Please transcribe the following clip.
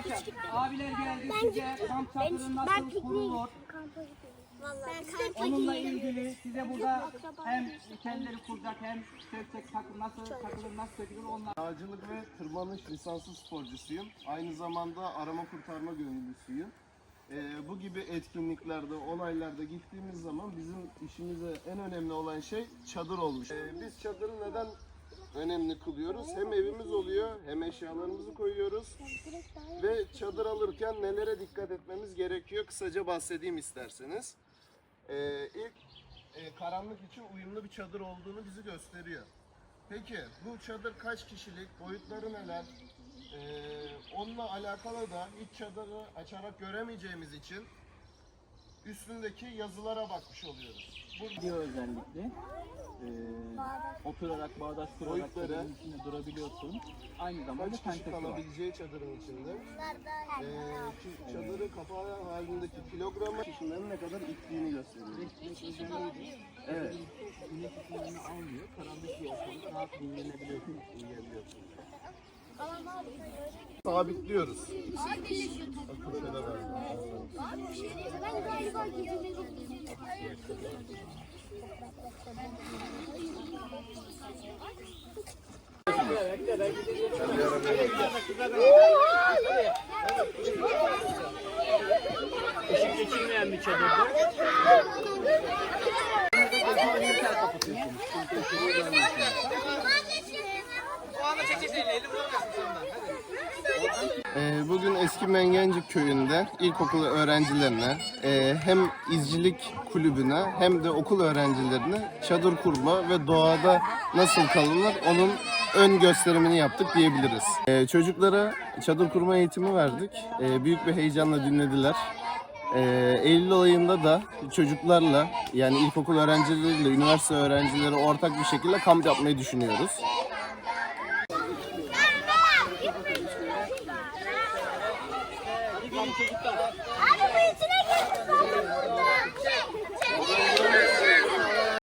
Arkadaşlar abiler geldi size kamp çadırı nasıl kurulur? Onunla ilgili size burada hem kendileri kuracak hem sökecek takım nasıl takılır nasıl sökülür onlar. Dağcılık ve tırmanış lisanslı sporcusuyum. Aynı zamanda arama kurtarma gönüllüsüyüm. Ee, bu gibi etkinliklerde, olaylarda gittiğimiz zaman bizim işimize en önemli olan şey çadır olmuş. Ee, biz çadırı neden önemli kılıyoruz? Hem evimiz oluyor, hem eşyalarımızı koyuyoruz. Ve çadır alırken nelere dikkat etmemiz gerekiyor? Kısaca bahsedeyim isterseniz. Ee, ilk e, karanlık için uyumlu bir çadır olduğunu bizi gösteriyor. Peki bu çadır kaç kişilik, boyutları neler? Ee, onunla alakalı da iç çadırı açarak göremeyeceğimiz için üstündeki yazılara bakmış oluyoruz. Bu özellikle e, oturarak bağdaş kurarak Boyutları. çadırın içinde durabiliyorsun. Aynı zamanda kaç kişi var. kalabileceği çadırın içinde. Ee, ki- çadırı kapağı halindeki kilogramı kişilerin ne kadar ittiğini gösteriyor. Evet. Güneş ışınlarını almıyor. Karanlık bir ortamda rahat dinlenebiliyorsun, uyuyabiliyorsun. Sabitliyoruz. Ee, Bugün eski Mengencik köyünde ilkokul öğrencilerine e, hem izcilik kulübüne hem de okul öğrencilerine çadır kurma ve doğada nasıl kalınır onun ön gösterimini yaptık diyebiliriz. Ee, Çocuklara çadır kurma eğitimi verdik. Ee, Büyük bir heyecanla dinlediler. Ee, Eylül ayında da çocuklarla yani ilkokul öğrencileriyle üniversite öğrencileri ortak bir şekilde kamp yapmayı düşünüyoruz. Abi